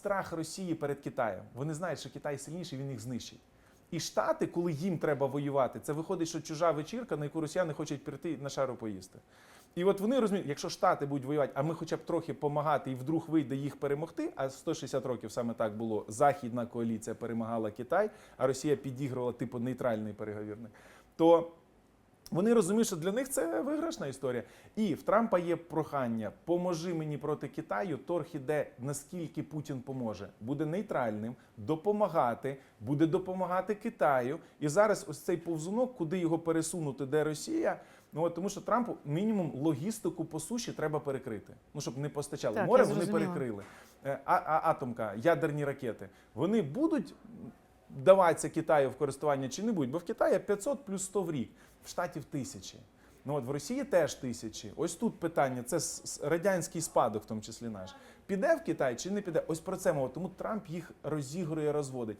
страх Росії перед Китаєм. Вони знають, що Китай сильніший, він їх знищить. І Штати, коли їм треба воювати, це виходить, що чужа вечірка, на яку росіяни хочуть прийти на шару поїсти. І от вони розуміють, якщо Штати будуть воювати, а ми хоча б трохи допомагати і вдруг вийде їх перемогти, а 160 років саме так було. Західна коаліція перемагала Китай, а Росія підігрувала типу нейтральний переговірник. То вони розуміють, що для них це виграшна історія. І в Трампа є прохання: поможи мені проти Китаю. Торг іде наскільки Путін поможе. Буде нейтральним, допомагати, буде допомагати Китаю. І зараз ось цей повзунок, куди його пересунути, де Росія. Ну от тому, що Трампу мінімум логістику по суші треба перекрити. Ну щоб не постачали. Так, Море вони перекрили. Е, А, а атомка, ядерні ракети. Вони будуть даватися Китаю в користування чи не будь, Бо в Китаї 500 плюс 100 в рік, в Штатів тисячі. Ну от в Росії теж тисячі. Ось тут питання: це радянський спадок, в тому числі наш. Піде в Китай чи не піде? Ось про це мова. Тому Трамп їх розігрує, розводить.